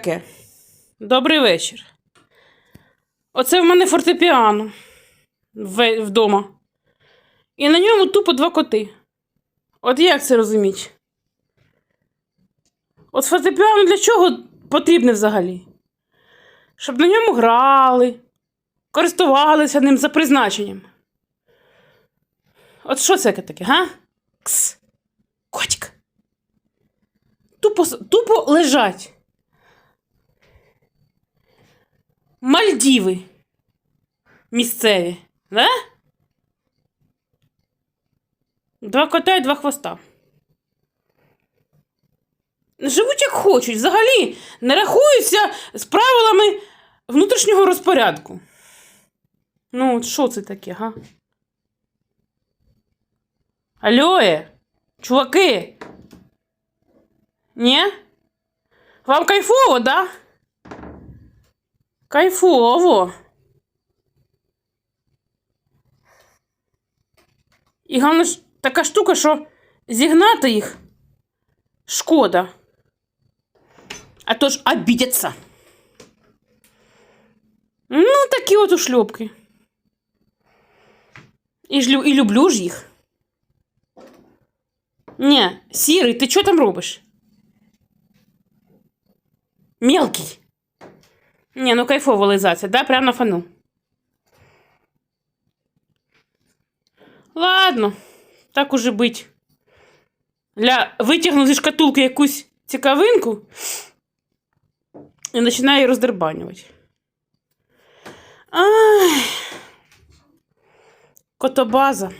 таке? Добрий вечір. Оце в мене фортепіано вдома. І на ньому тупо два коти. От як це розуміти? От фортепіано для чого потрібне взагалі? Щоб на ньому грали, користувалися ним за призначенням. От що це таке, га? Кс. Котик. Тупо, тупо лежать. Мальдіви. Місцеві, да? Два кота і два хвоста. Живуть як хочуть, взагалі не рахуються з правилами внутрішнього розпорядку. Ну, от що це таке, га? Алло, чуваки. Ні? Вам кайфово, да? Кайфово. І головне ж така штука, що зігнати їх шкода. А то ж обідяться. Ну, такі от ушльопки. І, ж, лю- і люблю ж їх. Ні, сірий, ти що там робиш? Мелкий. Ні, ну кайфово лизаться, да, прямо на фану. Ладно, так уже бить. Ля витягну зі шкатулки якусь цікавинку і починаю її роздербанювати. Ай. Котобаза.